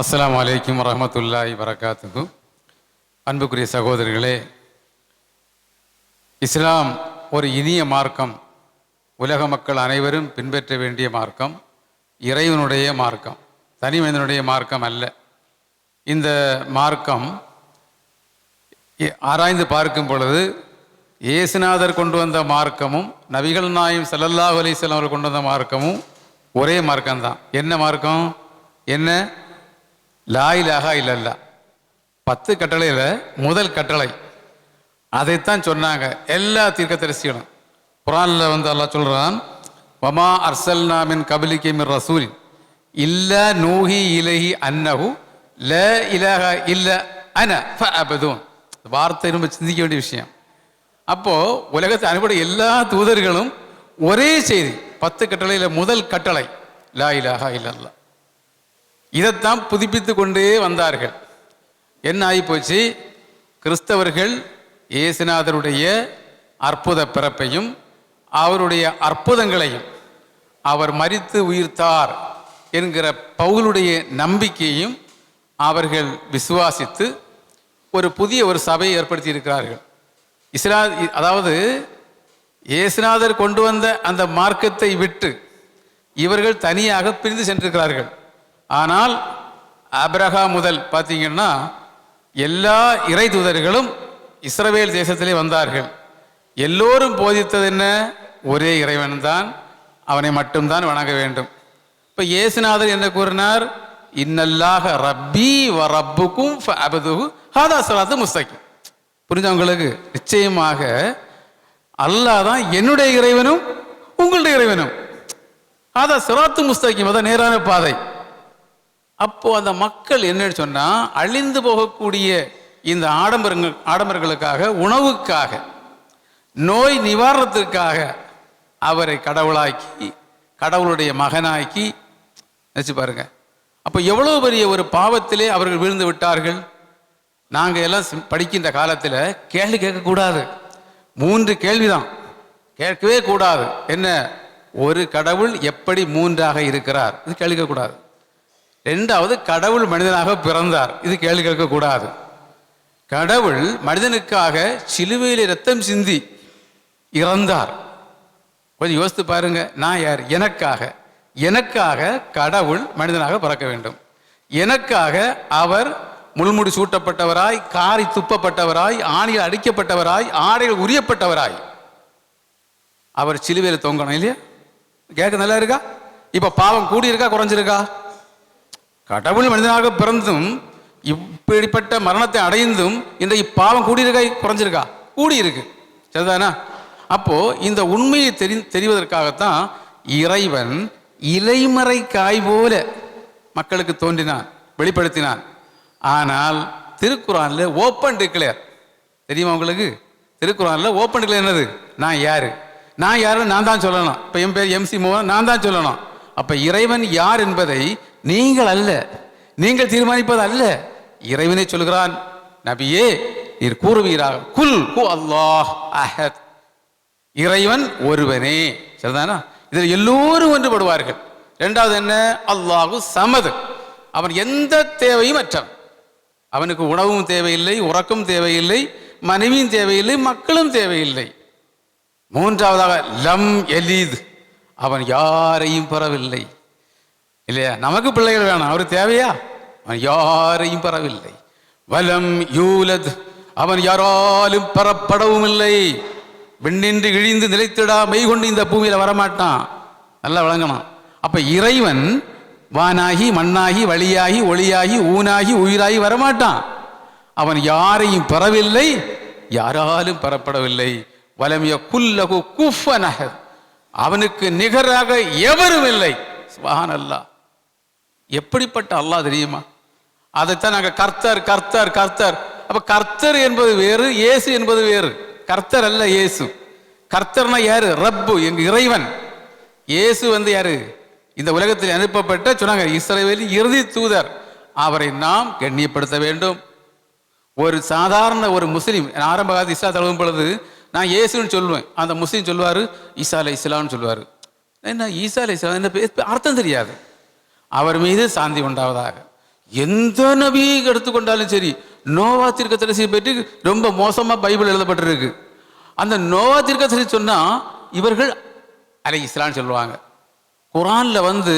அஸ்லாம் அலைக்கும் வரமத்துல்லாஹி வரகாத்துக்கு அன்புக்குரிய சகோதரர்களே இஸ்லாம் ஒரு இனிய மார்க்கம். உலக மக்கள் அனைவரும் பின்பற்ற வேண்டிய மார்க்கம். இறைவனுடைய மார்க்கம். தனி மனிதனுடைய மார்க்கம் அல்ல. இந்த மார்க்கம் ஆராய்ந்து பார்க்கும் பொழுது இயேசுநாதர் கொண்டு வந்த மார்க்கமும் நபிகள் நாயும் ஸல்லல்லாஹு அலிஸ்லாம் அவர்கள் கொண்டு வந்த மார்க்கமும் ஒரே மார்க்கம்தான். என்ன மார்க்கம்? என்ன? லா இலாஹா இல்லல்லா. பத்து கட்டளையில் முதல் கட்டளை. அதைத்தான் சொன்னாங்க. எல்லா தீர்க்கதரிசிகளும். குரானில் வந்து அல்லாஹ் சொல்கிறான் வமா அர்சல் நாமின் கபிலிக்கு மின் ரசூலின் இல்ல நூஹி இலஹி அன்னஹு ல இலஹ இல்ல அன வார்த்தை ரொம்ப சிந்திக்க வேண்டிய விஷயம். அப்போது உலகத்தை அனுப்பட எல்லா தூதர்களும் ஒரே செய்தி பத்து கட்டளையில் முதல் கட்டளை லா இலாஹா இல்லல்லா. இதைத்தான் புதுப்பித்து கொண்டே வந்தார்கள். என்ன ஆகிப்போச்சு கிறிஸ்தவர்கள் இயேசுநாதருடைய அற்புத பிறப்பையும் அவருடைய அற்புதங்களையும் அவர் மறித்து உயிர்த்தார் என்கிற பவுலுடைய நம்பிக்கையும் அவர்கள் விசுவாசித்து ஒரு புதிய ஒரு சபையை ஏற்படுத்தி இருக்கிறார்கள் இஸ்லா அதாவது இயேசுநாதர் கொண்டு வந்த அந்த மார்க்கத்தை விட்டு இவர்கள் தனியாக பிரிந்து சென்றிருக்கிறார்கள். ஆனால் அப்ரஹா முதல் பார்த்தீங்கன்னா எல்லா இறை தூதர்களும் இஸ்ரவேல் தேசத்திலே வந்தார்கள். எல்லோரும் போதித்தது என்ன? ஒரே இறைவன் தான் அவனை மட்டும்தான் வணங்க வேண்டும். இப்போ இயேசுநாதர் என்ன கூறினார்? இன்னல்லாக ரப்பி வ ரப்புக்கும் ஃபஅபதுஹு ஹாதா ஸலாத்து முஸ்தகிம். புரிஞ்சா உங்களுக்கு? நிச்சயமாக அல்லாஹ் தான் என்னுடைய இறைவனும் உங்களுடைய இறைவனும். ஹாதா சிராத்து முஸ்தகிம் அதான் நேரான பாதை. அப்போது அந்த மக்கள் என்னன்னு சொன்னால் அழிந்து போகக்கூடிய இந்த ஆடம்பரங்கள் ஆடம்பரங்களுக்காக உணவுக்காக நோய் நிவாரணத்திற்காக அவரை கடவுளாக்கி கடவுளுடைய மகனாக்கி நினச்சி பாருங்க. அப்போ எவ்வளோ பெரிய ஒரு பாவத்திலே அவர்கள் விழுந்து விட்டார்கள்? நாங்கள் எல்லாம் படிக்கின்ற காலத்தில் கேள்வி கேட்கக்கூடாது. மூன்று கேள்விதான். கேட்கவே கூடாது. என்ன? ஒரு கடவுள் எப்படி மூன்றாக இருக்கிறார்? இது கேள்விக்கக்கூடாது ரெண்டாவது கடவுள் மனிதனாக பிறந்தார். இது கேள்வி கேட்கக்கூடாது. கடவுள் மனிதனுக்காக சிலுவையில் ரத்தம் சிந்தி இறந்தார். கொஞ்சம் யோசித்து பாருங்க நான் யார்? எனக்காக. எனக்காக கடவுள் மனிதனாக பிறக்க வேண்டும். எனக்காக அவர் முள்முடி சூட்டப்பட்டவராய் காரி துப்பப்பட்டவராய் ஆணியில் அடிக்கப்பட்டவராய் ஆடைகள் உரியப்பட்டவராய். அவர் சிலுவையில் தொங்கணும் இல்லையா? கேட்க நல்லா இருக்கா? இப்போ பாவம் கூடி இருக்கா குறைஞ்சிருக்கா? கடவுள் மனிதனாக பிறந்தும் இப்படிப்பட்ட மரணத்தை அடைந்தும் இன்றைக்கு பாவம் கூடியிருக்கா? குறைஞ்சிருக்கா? கூடியிருக்கு. சரிதானா? அப்போது இந்த உண்மையை தெரி தெரிவதற்காகத்தான் இறைவன் இலைமறை காய் போல மக்களுக்கு தோன்றினான் வெளிப்படுத்தினான். ஆனால் திருக்குறானில் ஓப்பன் டிக்ளேர் தெரியுமா உங்களுக்கு? திருக்குறானில் ஓப்பன் டிக்ளேர் என்னது? நான் யார்? நான் யாருன்னு நான் தான் சொல்லணும். இப்போ என் பேர் எம்சி மோகன் நான் தான் சொல்லணும். அப்போ இறைவன் யார் என்பதை நீங்கள் அல்ல. நீங்கள் தீர்மானிப்பது அல்ல. இறைவனை சொல்கிறான் நபியே நீர் கூறுவீராக. குல் கு அல்லாஹ் அஹத். இறைவன் ஒருவனே. சரிதானா? இதில் எல்லோரும் ஒன்றுபடுவார்கள். ரெண்டாவது என்ன? அல்லாஹு சமது. அவன் எந்த தேவையும் அற்றவன். அவனுக்கு உணவும் தேவையில்லை உறக்கம் தேவையில்லை மனைவியும் தேவையில்லை மக்களும் தேவையில்லை. மூன்றாவதாக லம் எலீத். அவன் யாரையும் பெறவில்லை. இல்லையா? நமக்கு பிள்ளைகள் வேணாம். அவர் தேவையா? அவன் யாரையும் பெறவில்லை. வலம் யூலத். அவன் யாராலும் பெறப்படவும் இல்லை விண்ணின்று இழிந்து நிலைத்திடா மெய் கொண்டு இந்த பூமியில வரமாட்டான். நல்லா விளங்கணும். அப்ப இறைவன் வானாகி மண்ணாகி வழியாகி ஒளியாகி ஊனாகி உயிராகி வரமாட்டான். அவன் யாரையும் பெறவில்லை யாராலும் பெறப்படவில்லை. வலமிய குல்லகு குஃபனஹத் அவனுக்கு நிகராக எவரும் இல்லை சுபஹான் அல்லாஹ் எப்படிப்பட்ட அல்லாஹ் தெரியுமா? அதைத்தான் நாங்கள் கர்த்தர் கர்த்தர் கர்த்தர். அப்போ கர்த்தர் என்பது வேறு இயேசு என்பது வேறு. கர்த்தர் அல்ல இயேசு. கர்த்தர்னா யாரு? ரப்பு எங்க இறைவன். இயேசு வந்து யாரு? இந்த உலகத்தில் அனுப்பப்பட்ட சொன்னாங்க இஸ்ரவேலின் இறுதி தூதர். அவரை நாம் கண்ணியப்படுத்த வேண்டும். ஒரு சாதாரண ஒரு முஸ்லீம் ஆரம்ப காலத்து இஸ்லா தழுவும் பொழுது நான் இயேசுன்னு சொல்லுவேன். அந்த முஸ்லீம் சொல்லுவார் ஈசா அலை இஸ்லாம்னு சொல்லுவார். என்ன ஈசா அலை இஸ்லாம் என்ன அர்த்தம் தெரியாது. அவர் மீது சாந்தி உண்டாவதாக. எந்த நபியை எடுத்துக்கொண்டாலும் சரி நோவா தீர்க்கதரிசியை பற்றி ரொம்ப மோசமாக பைபிள் எழுதப்பட்டிருக்கு. அந்த நோவா தீர்க்கதரிசி சொன்னால் இவர்கள் அலை இஸ்லான்னு சொல்லுவாங்க. குரானில் வந்து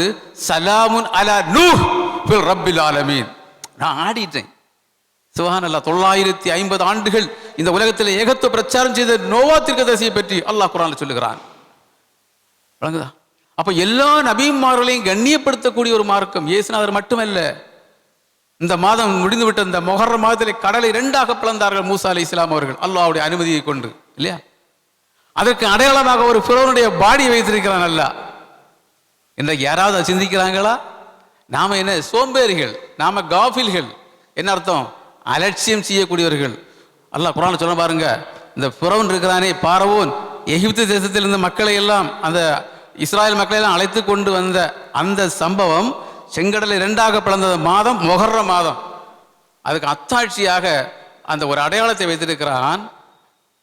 சலாமுன் அலா நூ ஃபில் ரப்பில் ஆலமீன். நான் ஆடிட்டேன். சுஹான் அல்லா தொள்ளாயிரத்தி ஐம்பது ஆண்டுகள் இந்த உலகத்தில் ஏகத்துவ பிரச்சாரம் செய்த நோவா தீர்க்கதரிசியை பற்றி அல்லாஹ் குரான்ல சொல்லுகிறான். வழங்குதா? அப்ப எல்லா நபிமார்களையும் கண்ணியப்படுத்தக்கூடிய ஒரு மார்க்கம். இயேசுநாதர் மட்டுமல்ல. இந்த மாதம் முடிந்துவிட்ட இந்த மொஹர்ர மாதத்தில் கடலை இரண்டாக பிளந்தார்கள் மூசா அலி இஸ்லாம் அவர்கள். அல்லாவுடைய அனுமதியை கொண்டு இல்லையா? அதற்கு அடையாளமாக ஒரு பிறவனுடைய பாடி வைத்திருக்கிறான் அல்ல இன்றைக்கு யாராவது சிந்திக்கிறாங்களா? நாம என்ன சோம்பேறிகள் நாம காஃபில்கள் என்ன அர்த்தம்? அலட்சியம் செய்யக்கூடியவர்கள். அல்ல குரான் சொல்ல பாருங்க இந்த புறவன் இருக்கிறானே பாரவோன் எகிப்து தேசத்திலிருந்து மக்களை எல்லாம் அந்த இஸ்ராயல் மக்களை எல்லாம் அழைத்து கொண்டு வந்த அந்த சம்பவம் செங்கடலை இரண்டாக பிளந்த மாதம் மொகர்ற மாதம். அதுக்கு அத்தாட்சியாக அந்த ஒரு அடையாளத்தை வைத்திருக்கிறான்.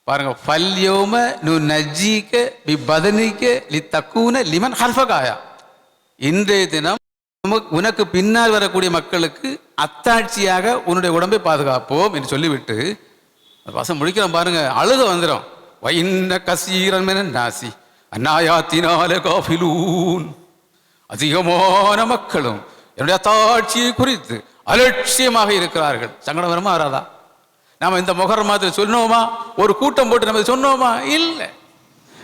பாருங்க ஃபல்யோம நு நஜீக்க பி பதனிக்க லி தக்கூன லிமன் ஹல்ஃபகாயா. இன்றைய தினம் உனக்கு பின்னால் வரக்கூடிய மக்களுக்கு அத்தாட்சியாக உன்னுடைய உடம்பை பாதுகாப்போம் என்று சொல்லிவிட்டு அந்த வசம் முடிக்கிறோம் பாருங்க அழுக வந்துடும் வைன்ன கசீரன் நாசி. அந்நாயாத்தினால காஃபிலூன். அதிகமான மக்களும் என்னுடைய அத்தாட்சியை குறித்து அலட்சியமாக இருக்கிறார்கள். சங்கடம் வருமா வராதா? நாம் இந்த முகர் மாதிரி சொன்னோமா? ஒரு கூட்டம் போட்டு நம்ம சொன்னோமா? இல்லை.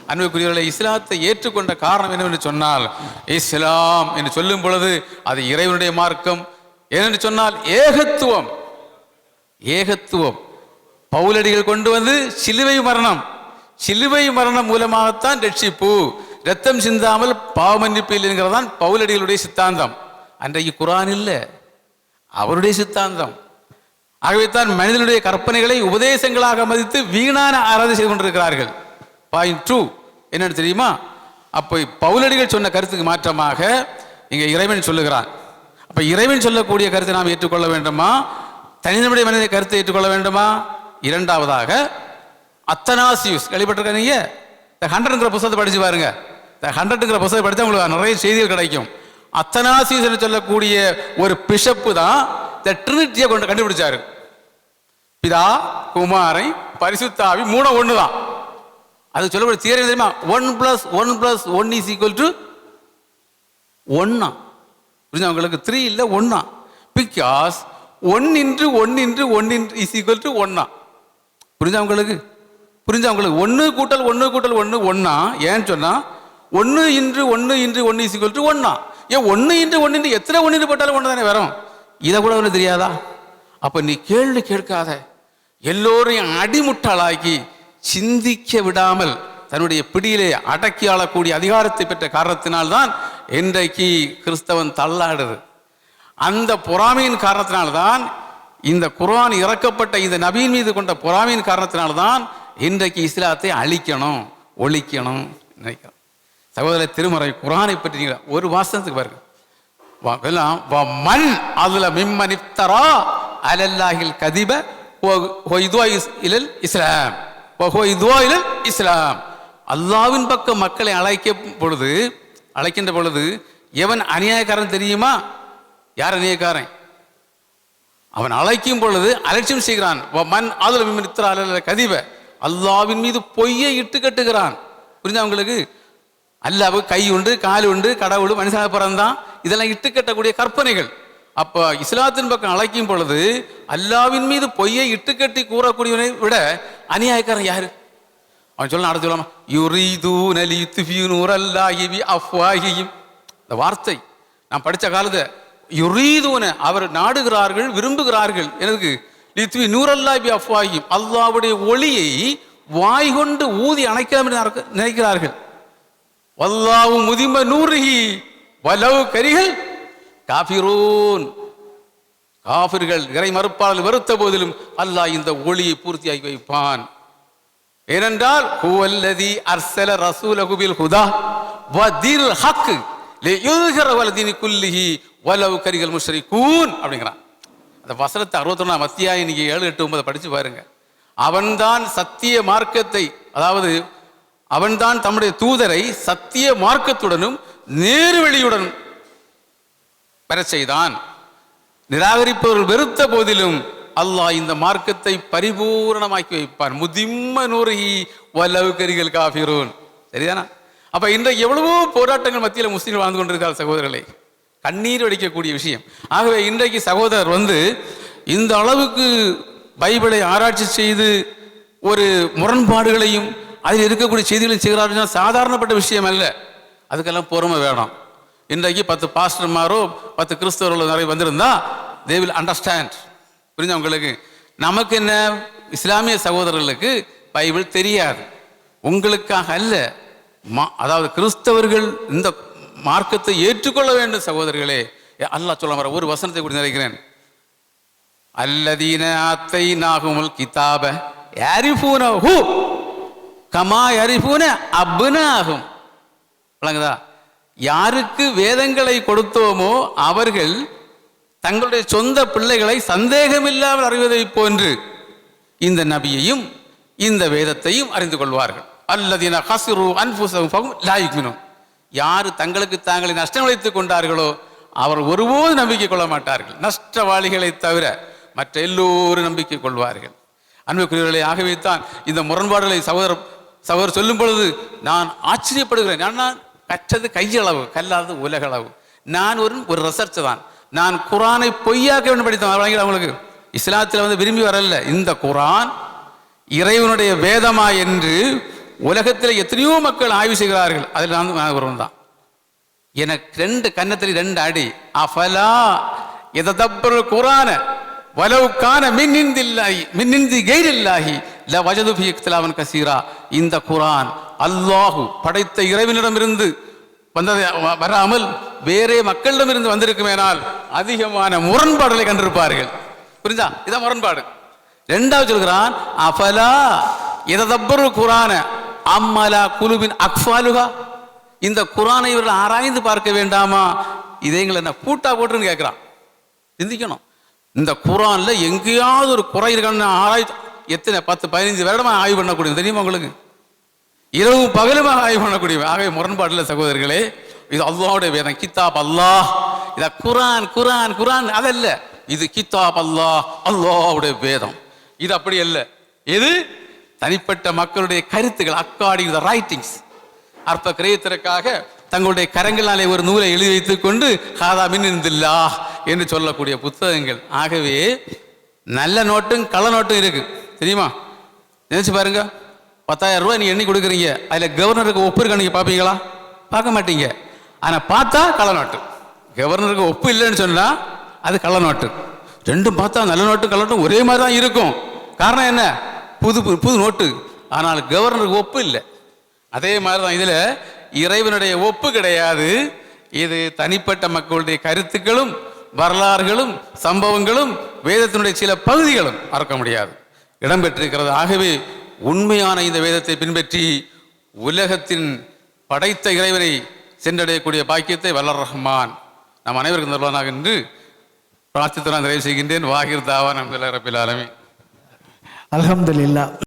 அன்புக்குரியவர்களை இஸ்லாத்தை ஏற்றுக்கொண்ட காரணம் என்னவென்று சொன்னால் இஸ்லாம் என்று சொல்லும் பொழுது அது இறைவனுடைய மார்க்கம். ஏனென்று சொன்னால் ஏகத்துவம். ஏகத்துவம். பவுலடிகள் கொண்டு வந்து சிலுவை மரணம். சிலுவை மரணம் மூலமாகத்தான் ரட்சிப்பு ரத்தம் சிந்தாமல் பாவமன்னிப்பு இல்லைங்கிறதான் பவுலடிகளுடைய சித்தாந்தம். அன்றைக்கு குரான் இல்லை. அவருடைய சித்தாந்தம். ஆகவே தான் மனிதனுடைய கற்பனைகளை உபதேசங்களாக மதித்து வீணான ஆராதனை செய்து கொண்டிருக்கிறார்கள். பாயிண்ட் டூ என்னன்னு தெரியுமா? அப்போ பவுலடிகள் சொன்ன கருத்துக்கு மாற்றமாக இங்கே இறைவன் சொல்லுகிறான். அப்போ இறைவன் சொல்லக்கூடிய கருத்தை நாம் ஏற்றுக்கொள்ள வேண்டுமா? தனிநபுடைய மனித கருத்தை ஏற்றுக்கொள்ள வேண்டுமா? இரண்டாவதாக அத்தனாசியூஸ். கேள்விப்பட்டிருக்கீங்க இந்த ஹண்ட்ரட்ங்கிற புத்தகத்தை படிச்சு பாருங்க. இந்த ஹண்ட்ரட்ங்கிற புத்தகத்தை படித்தா உங்களுக்கு நிறைய செய்திகள் கிடைக்கும். அத்தனாசியூஸ் என்று சொல்லக்கூடிய ஒரு பிஷப்பு தான் இந்த ட்ரினிட்டியை கொண்டு கண்டுபிடிச்சாரு. பிதா குமாரை பரிசுத்தாவி மூணு ஒன்று தான். அது சொல்லக்கூடிய தியரி தெரியுமா? One plus one plus one is equal to ஒன்னா புரிஞ்சா உங்களுக்கு? த்ரீ இல்லை ஒன்னா because one into one into one into is equal to ஒன்னா புரிஞ்சா உங்களுக்கு? புரிஞ்சா உங்களுக்கு? ஒன்று கூட்டல் ஒன்று கூட்டல் ஒன்று ஒன்னா ஏன்னு சொன்னா ஒன்று இன்று ஒன்று இன்று ஒன்று இஸ் ஈக்குவல் டு ஒன்னா ஏன் ஒன்று இன்று ஒன்று இன்று எத்தனை ஒன்று இன்று போட்டாலும் ஒன்று தானே வரும்? இதை கூட ஒன்று தெரியாதா? அப்போ நீ கேள்வி கேட்காத. எல்லோரையும் அடிமுட்டாளாக்கி சிந்திக்க விடாமல் தன்னுடைய பிடியிலே அடக்கி ஆளக்கூடிய அதிகாரத்தை பெற்ற காரணத்தினால்தான் இன்றைக்கு கிறிஸ்தவன் தள்ளாடுது. அந்த பொறாமையின் காரணத்தினால்தான் இந்த குரான் இறக்கப்பட்ட இந்த நபியின் மீது கொண்ட பொறாமையின் காரணத்தினால்தான் இன்றைக்கு இஸ்லாத்தை அழிக்கணும் ஒழிக்கணும் நினைக்கிறோம். சகோதர திருமறை குரானை பற்றி ஒரு வாசனத்துக்கு பாருங்க. வா- வ அதுல மிம்மன் அலல்லாஹில் கதிப இதுவா இஸ்- இலல் இஸ்லாம். இதுவா இஸ்லாம். அல்லாவின் பக்கம் மக்களை அழைக்க பொழுது அழைக்கின்ற பொழுது எவன் அநியாயக்காரன் தெரியுமா? யார் அநியாயக்காரன்? அவன் அழைக்கும் பொழுது அலட்சியம் செய்கிறான். மண் அதுல மிம்மன் இஃப்தரா அலல்லாஹில் கதிப. அல்லாவின் மீது பொய்யை இட்டு கட்டுகிறான். புரிஞ்சா உங்களுக்கு? அல்லாவு கை உண்டு கால் உண்டு கடவுள் மனுஷனாக பிறந்தான் இதெல்லாம் இட்டு கட்டக்கூடிய கற்பனைகள். அப்போ இஸ்லாத்தின் பக்கம் அழைக்கும் பொழுது அல்லாவின் மீது பொய்யை இட்டுக்கட்டி கூறக்கூடியவனை விட அநியாயக்காரன் யாரு? அவன் சொல்ல அடுத்து சொல்லாம யுரீதூன நலி நூரல்லாஹி பி அஃப்வாஹியும் இந்த வார்த்தை நான் படிச்ச காலத்தை யுரீதூன அவர் நாடுகிறார்கள் விரும்புகிறார்கள். எனக்கு லித்வி நூறல்லாபி பி அல்லாவுடைய ஒளியை வாய் கொண்டு ஊதி அணைக்கலாம் என்று நினைக்கிறார்கள். வல்லாவும் முதிம நூறுஹி வலவு கரிகள் காபிரூன் காபிர்கள் இறை மறுப்பாளர்கள் வெறுத்த போதிலும் அல்லாஹ் இந்த ஒளியை பூர்த்தியாகி வைப்பான். ஏனென்றால் ஹுவல்லதி அர்சல ரசூலஹு பில் ஹுதா வதில் ஹக் லியுத்ஹிர வலதினி குல்லிஹி. வலவு கரிகள் முஷ்ரிகூன். அப்படிங்கிறான். அந்த வசனத்தை அறுபத்தொன்னாம் அத்தியாயம் நீங்க ஏழு எட்டு ஒன்பதை படிச்சு பாருங்க. அவன்தான் சத்திய மார்க்கத்தை அதாவது அவன்தான் தம்முடைய தூதரை சத்திய மார்க்கத்துடனும் நேர்வழியுடன் பெற செய்தான். நிராகரிப்பவர்கள் வெறுத்த போதிலும் அல்லாஹ் இந்த மார்க்கத்தை பரிபூரணமாக்கி வைப்பான். முதிம்ம நூறி வல்லவு கரிகள் காஃபிரூன். சரிதானா? அப்ப இன்றைக்கு எவ்வளவோ போராட்டங்கள் மத்தியில் முஸ்லீம் வாழ்ந்து கொண்டிருக்கார் சகோதரர்களை. கண்ணீர் வடிக்கக்கூடிய விஷயம். ஆகவே இன்றைக்கு சகோதரர் வந்து இந்த அளவுக்கு பைபிளை ஆராய்ச்சி செய்து ஒரு முரண்பாடுகளையும் அதில் இருக்கக்கூடிய செய்திகளையும் செய்கிறார்கள் சாதாரணப்பட்ட விஷயம் அல்ல. அதுக்கெல்லாம் பொறுமை வேணும். இன்றைக்கு பத்து பாஸ்டர்மாரோ பத்து கிறிஸ்தவர்களோ நிறைய வந்திருந்தா தே வில் அண்டர்ஸ்டாண்ட் புரிஞ்சா உங்களுக்கு? நமக்கு என்ன? இஸ்லாமிய சகோதரர்களுக்கு பைபிள் தெரியாது. உங்களுக்காக அல்ல. மா- அதாவது கிறிஸ்தவர்கள் இந்த மார்க்கத்தை ஏற்றுக்கொள்ள வேண்டும் சகோதரர்களே. அல்லாஹ் சொல்ல வர ஒரு வசனத்தை கூட நினைக்கிறேன். அல்லதீன ஆத்தை நாகுமுல் கிதாப யாரிஃபூனஹு கமா யாரிஃபூன அப்னாகும் விளங்குதா? யாருக்கு வேதங்களை கொடுத்தோமோ அவர்கள் தங்களுடைய சொந்த பிள்ளைகளை சந்தேகமில்லாமல் அறிவதை போன்று இந்த நபியையும் இந்த வேதத்தையும் அறிந்து கொள்வார்கள். அல்லதீன ஹசுரு அன்புசம் ஃபகும் யார் தங்களுக்கு தாங்களை நஷ்டம் விளைத்துக் கொண்டார்களோ அவர் ஒருபோது நம்பிக்கை கொள்ள மாட்டார்கள். நஷ்டவாளிகளை தவிர மற்ற எல்லோரும் நம்பிக்கை கொள்வார்கள். அன்புக்குரியவர்களை ஆகவே தான் இந்த முரண்பாடுகளை சகோதரர் சகோதரர் சொல்லும் பொழுது நான் ஆச்சரியப்படுகிறேன். நான் கற்றது கையளவு கல்லாதது உலகளவு. நான் ஒரு ஒரு ரிசர்ச் தான். நான் குரானை பொய்யாக்க வேண்டும் படித்தேன் வழங்கல அவங்களுக்கு இஸ்லாத்தில் வந்து விரும்பி வரல. இந்த குரான் இறைவனுடைய வேதமா என்று உலகத்தில் எத்தனையோ மக்கள் ஆய்வு செய்கிறார்கள். அதில் நான் ஒருவன் தான். எனக்கு ரெண்டு கன்னத்தில் ரெண்டு அடி. அஃபலா எதப்பொருள் குரான வலவுக்கான மின்னிந்தில்லாஹி மின்னிந்தி கெய்ரில்லாஹி ல வஜது ஃபி இக்திலாவன் கசீரா. இந்த குரான் அல்லாஹு படைத்த இறைவனிடமிருந்து வந்தது வராமல் வேறே மக்களிடமிருந்து வந்திருக்குமேனால் அதிகமான முரண்பாடுகளை கண்டிருப்பார்கள். புரிஞ்சா? இதான் முரண்பாடு. ரெண்டாவது சொல்கிறான் அஃபலா எதப்பொருள் குரான அம்மலா குலுவின் அக்ஃபாலுகா இந்த குரானை இவர்கள் ஆராய்ந்து பார்க்க வேண்டாமா? இதை எங்களை என்ன பூட்டா போட்டுன்னு கேட்குறான். சிந்திக்கணும். இந்த குரான்ல எங்கேயாவது ஒரு குறை இருக்கான்னு ஆராய் எத்தனை பத்து பதினஞ்சு வருடமா ஆய்வு பண்ணக்கூடியது தெரியுமா உங்களுக்கு? இரவும் பகலுமாக ஆய்வு பண்ணக்கூடிய ஆகவே முரண்பாடுல சகோதரர்களே இது அல்லாவுடைய வேதம். கித்தாப் அல்லாஹ். இத குரான் குரான் குரான் அதல்ல. இது கித்தாப் அல்லாஹ் அல்லாவுடைய வேதம். இது அப்படி அல்ல. எது? தனிப்பட்ட மக்களுடைய கருத்துக்கள் அக்கார்டிங் த ரைட்டிங்ஸ் அற்ப கிரயத்திற்காக தங்களுடைய கரங்களாலே ஒரு நூலை எழுதி வைத்துக் கொண்டு ஹாதா மின்னிருந்தில்லா என்று சொல்லக்கூடிய புத்தகங்கள். ஆகவே நல்ல நோட்டும் கள்ள நோட்டும் இருக்கு. தெரியுமா? நினைச்சு பாருங்க. பத்தாயிரம் ரூபாய் நீங்க எண்ணி கொடுக்குறீங்க. அதில் கவர்னருக்கு ஒப்பு இருக்கா நீங்க பார்ப்பீங்களா? பார்க்க மாட்டீங்க. ஆனால் பார்த்தா கள்ள நோட்டு. கவர்னருக்கு ஒப்பு இல்லைன்னு சொன்னா அது கள்ள நோட்டு. ரெண்டும் பார்த்தா நல்ல நோட்டும் கள்ள நோட்டும் ஒரே மாதிரி தான் இருக்கும். காரணம் என்ன? புது புது புது நோட்டு. ஆனால் கவர்னருக்கு ஒப்பு இல்லை. அதே மாதிரி தான் இதில் இறைவனுடைய ஒப்பு கிடையாது. இது தனிப்பட்ட மக்களுடைய கருத்துக்களும் வரலாறுகளும் சம்பவங்களும் வேதத்தினுடைய சில பகுதிகளும் மறக்க முடியாது. இடம்பெற்றிருக்கிறது ஆகவே உண்மையான இந்த வேதத்தை பின்பற்றி உலகத்தின் படைத்த இறைவனை சென்றடையக்கூடிய பாக்கியத்தை வல்லர் ரஹ்மான் நம் அனைவருக்கும் தருவானாக என்று பிரார்த்தித்தனால் நிறைவு செய்கின்றேன். வாகிர் தாவா நம்பில ரபில் ஆலமீன். அலமதுல்லா